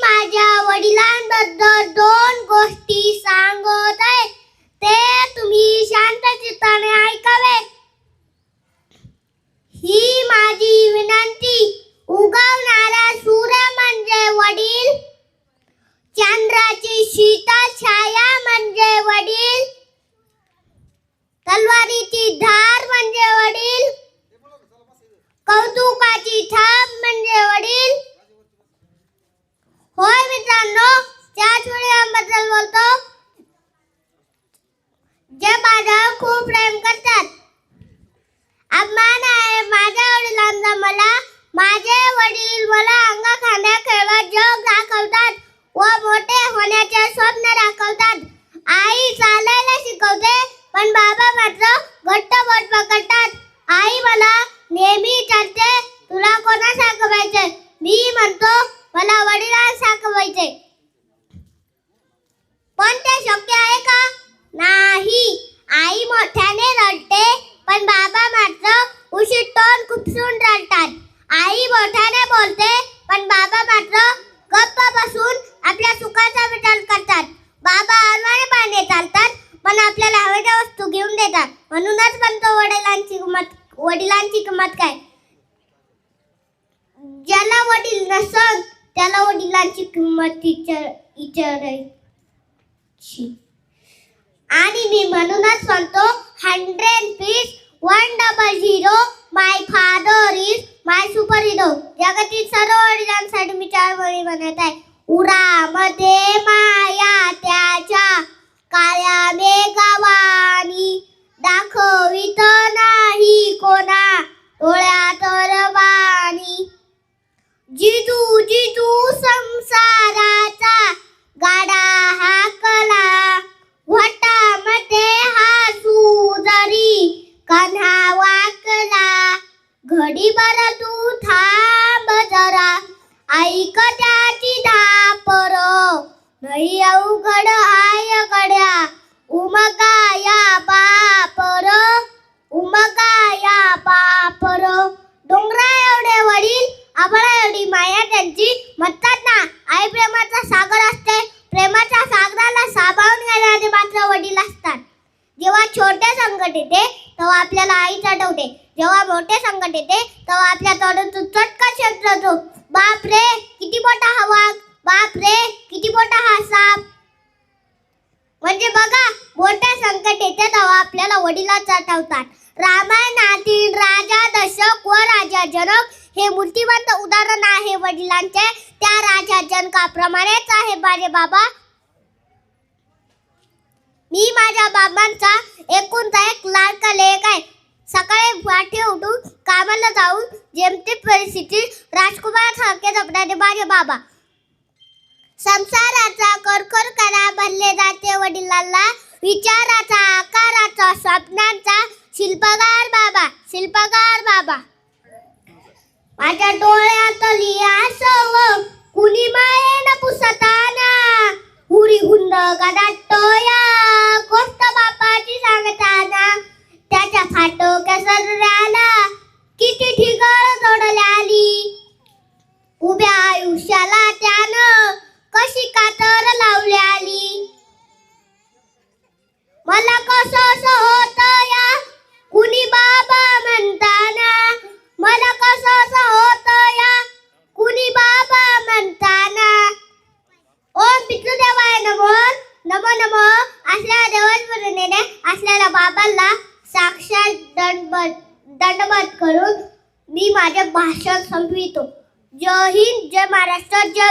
माझ्या वडिलांबद्दल दोन गोष्टी सांगत आहे. ते तुम्ही शांत चित्ताने ऐकावे. ही माझी विनंती उगवणारा सूर्य म्हणजे वडील चंद्राची शीतल छाया म्हणजे वडील तलवारीची धार म्हणजे वडील कौतुकाची थाप म्हणजे वडील होय मित्रांनो त्याच वडिलांबद्दल बोलतो जे माझ्यावर खूप प्रेम करतात. अभिमान आहे. माझ्या वडिलांचा मला माझे वडील मला अंगा खांद्या खेळत जग दाखवतात व मोठे होण्याचे स्वप्न दाखवतात. आई चालायला शिकवते पण बाबा मात्र घट्ट बोट पकडतात. आई मला नेहमी विचारते तुला कोणा साखवायचे मी म्हणतो मला वडिलांसारखं साखवायचे पण ते शक्य आहे का नाही आई मोठ्याने रडते पण बाबा मात्र उशीर तोंड खुपसून रडतात आई मोठ्याने बोलते पण बाबा मात्र गप्प बसून आपल्या सुखाचा विचार करतात. बाबा अनवाणी पाने चालतात पण आपल्याला हवेच्या वस्तू घेऊन देतात. म्हणूनच म्हणतो वडिलांची किंमत वडिलांची किंमत काय? ज्याला वडील नसत त्याला वडिलांची किंमत विचार विचारायची आणि मी म्हणूनच म्हणतो हंड्रेड चार म्हणत आहे उरामध्ये माया त्याच्या काळ्या मेघावानी दाखवित नाही कोणा डोळ्यात रवानी जिजू जिजू संसाराचा गाडा हाकला वटामध्ये हासू जरी कन्हा वाकला घडी बर तू थांब जरा. ऐक त्याची धापर नाही अवघड आय गड्या. उमकाया पापर. उमकाया पापर. डोंगरा एवढे वडील आम्हाला एवढी माया त्यांची म्हणतात ना आई प्रेमाचा सागर असते. प्रेमाच्या सागराला साभावून घेणारे मात्र वडील असतात. जेव्हा छोटे संकट येते तेव्हा आपल्याला आई चढवते. जेव्हा मोठे संकट येते तेव्हा आपल्या तोडून चटका शब्द येतो. बाप रे किती मोठा हा वाघ. बाप रे किती मोठा हा साप. म्हणजे बघा मोठ्या संकट येते तेव्हा आपल्याला वडिलाच आठवतात रामायणातील राजा दशक व राजा जनक हे मूर्तिवंत उदाहरण आहे वडिलांचे. त्या राजा जनकाप्रमाणेच आहे माझे बाबा. मी माझ्या बाबांचा एकुणचा एक लाडका लेख आहे. सकाळी पाठी उठून कामाला जाऊन जेमते परिस्थिती राजकुमार सारखे जपणारे माझे बाबा. संसाराचा करकर करा बनले जाते वडिलांना. विचाराचा आकाराचा स्वप्नांचा. शिल्पकार बाबा शिल्पकार बाबा. माझ्या डोळ्यातली आसव कुणी मायेन पुसताना. उरी हुंद गदाटोया नमो नमो नमो. असल्या देवांपर्यंत असलेल्या बाबांना साक्षात दंड दंडवत करून मी माझे भाषण संपवितो. जय हिंद जय महाराष्ट्र जय